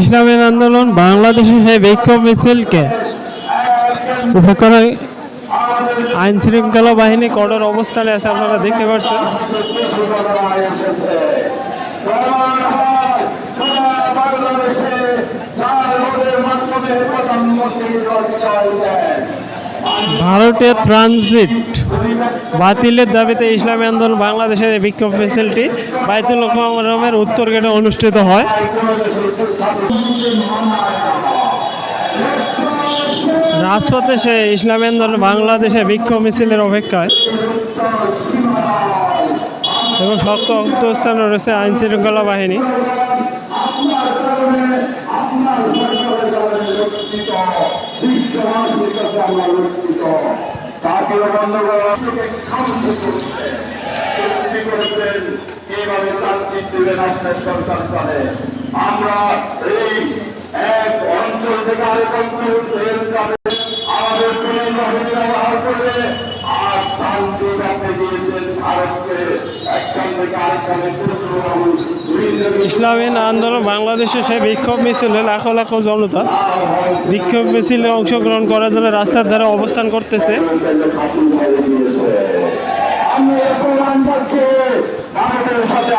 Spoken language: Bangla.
ইসলামী আন্দোলন বাংলাদেশে সেই বিক্ষোভ মিছিলকে আইন শৃঙ্খলা বাহিনী কঠোর অবস্থানে আছে, আপনারা দেখতে পাচ্ছেন ভারতের ট্রানজিট বাতিলের দাবিতে ইসলামী আন্দোলন বাংলাদেশের বিক্ষোভ মিছিলটি বাইতুল মোকাররমের উত্তর গেটে অনুষ্ঠিত হয়। রাজপথে সে ইসলামী আন্দোলন বাংলাদেশের বিক্ষোভ মিছিলের অপেক্ষায় এবং শক্ত অবস্থানে রয়েছে আইন শৃঙ্খলা বাহিনী। তারপরে বন্ধ আমাদের আন্দোলন বাংলাদেশে সে বিক্ষোভ মিছিলে লাখো লাখো জনতা। বিক্ষোভ মিছিলে অংশগ্রহণ করার জন্য রাস্তার ধারে অবস্থান করতেছে। সাথে